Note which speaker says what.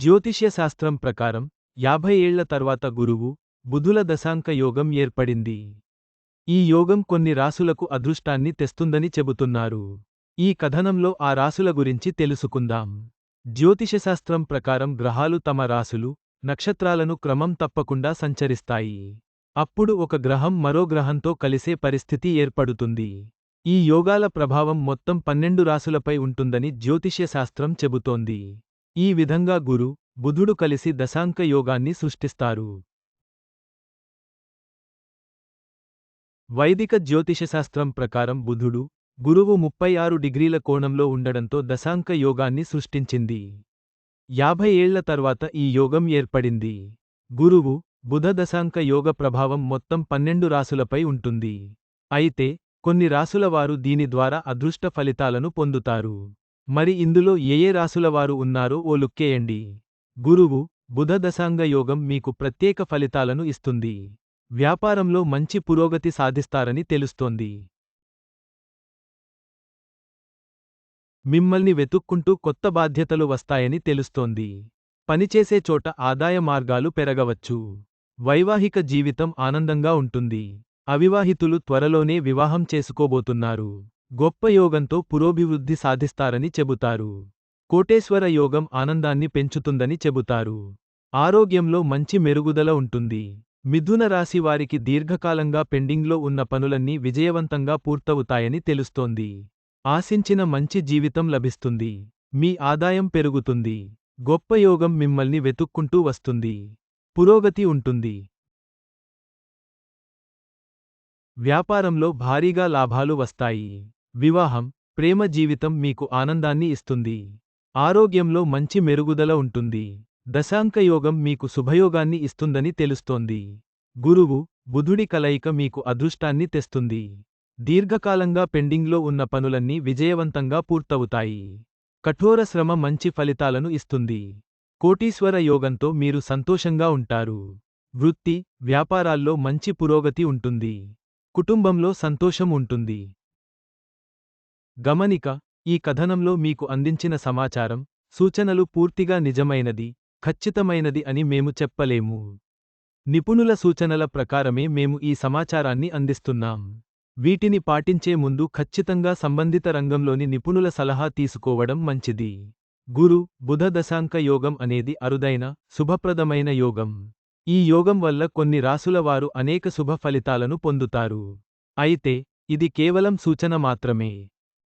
Speaker 1: జ్యోతిష్యశాస్త్రం ప్రకారం యాభై ఏళ్ళ తర్వాత గురువు బుధుల దశాంక యోగం ఏర్పడింది. ఈ యోగం కొన్ని రాసులకు అదృష్టాన్ని తెస్తుందని చెబుతున్నారు. ఈ కథనంలో ఆ రాసుల గురించి తెలుసుకుందాం. జ్యోతిషశాస్త్రం ప్రకారం గ్రహాలు తమ రాసులు నక్షత్రాలను క్రమం తప్పకుండా సంచరిస్తాయి. అప్పుడు ఒక గ్రహం మరో గ్రహంతో కలిసే పరిస్థితి ఏర్పడుతుంది. ఈ యోగాల ప్రభావం మొత్తం పన్నెండు రాసులపై ఉంటుందని జ్యోతిష్యశాస్త్రం చెబుతోంది. ఈ విధంగా గురు బుధుడు కలిసి దశాంక యోగాన్ని సృష్టిస్తారు. వైదిక జ్యోతిషశాస్త్రం ప్రకారం బుధుడు గురువు ముప్పై ఆరు డిగ్రీల కోణంలో ఉండడంతో దశాంక యోగాన్ని సృష్టించింది. యాభై ఏళ్ళ తర్వాత ఈ యోగం ఏర్పడింది. గురువు బుధ దశాంక యోగ ప్రభావం మొత్తం పన్నెండు రాసులపై ఉంటుంది. అయితే కొన్ని రాసుల వారు దీని ద్వారా అదృష్ట ఫలితాలను పొందుతారు. మరి ఇందులో ఏయే రాసులవారు ఉన్నారో ఓ లుక్కేయండి గురువు బుధ దశాంగ యోగం మీకు ప్రత్యేక ఫలితాలను ఇస్తుంది. వ్యాపారంలో మంచి పురోగతి సాధిస్తారని తెలుస్తోంది. మిమ్మల్ని వెతుక్కుంటూ కొత్త బాధ్యతలు వస్తాయని తెలుస్తోంది. పనిచేసే చోట ఆదాయ మార్గాలు పెరగవచ్చు. వైవాహిక జీవితం ఆనందంగా ఉంటుంది. అవివాహితులు త్వరలోనే వివాహం చేసుకోబోతున్నారు. గొప్ప యోగంతో పురోభివృద్ధి సాధిస్తారని చెబుతారు. కోటేశ్వర యోగం ఆనందాన్ని పెంచుతుందని చెబుతారు. ఆరోగ్యంలో మంచి మెరుగుదల ఉంటుంది. మిథున రాశి వారికి దీర్ఘకాలంగా పెండింగ్లో ఉన్న పనులన్నీ విజయవంతంగా పూర్తవుతాయని తెలుస్తోంది. ఆశించిన మంచి జీవితం లభిస్తుంది. మీ ఆదాయం పెరుగుతుంది. గొప్ప యోగం మిమ్మల్ని వెతుక్కుంటూ వస్తుంది. పురోగతి ఉంటుంది. వ్యాపారంలో భారీగా లాభాలు వస్తాయి. వివాహం ప్రేమ జీవితం మీకు ఆనందాన్ని ఇస్తుంది. ఆరోగ్యంలో మంచి మెరుగుదల ఉంటుంది. దశాంకయోగం మీకు శుభయోగాన్ని ఇస్తుందని తెలుస్తోంది. గురువు బుధుడి కలయిక మీకు అదృష్టాన్ని తెస్తుంది. దీర్ఘకాలంగా పెండింగ్లో ఉన్న పనులన్నీ విజయవంతంగా పూర్తవుతాయి. కఠోర శ్రమ మంచి ఫలితాలను ఇస్తుంది. కోటీశ్వర యోగంతో మీరు సంతోషంగా ఉంటారు. వృత్తి వ్యాపారాల్లో మంచి పురోగతి ఉంటుంది. కుటుంబంలో సంతోషం ఉంటుంది. గమనిక ఈ కథనంలో మీకు అందించిన సమాచారం సూచనలు పూర్తిగా నిజమైనది ఖచ్చితమైనది అని మేము చెప్పలేము. నిపుణుల సూచనల ప్రకారమే మేము ఈ సమాచారాన్ని అందిస్తున్నాం. వీటిని పాటించే ముందు ఖచ్చితంగా సంబంధిత రంగంలోని నిపుణుల సలహా తీసుకోవడం మంచిది. గురు బుధ దశాంక యోగం అనేది అరుదైన శుభప్రదమైన యోగం. ఈ యోగం వల్ల కొన్ని రాసుల వారు అనేక శుభ ఫలితాలను పొందుతారు. అయితే ఇది కేవలం సూచన మాత్రమే.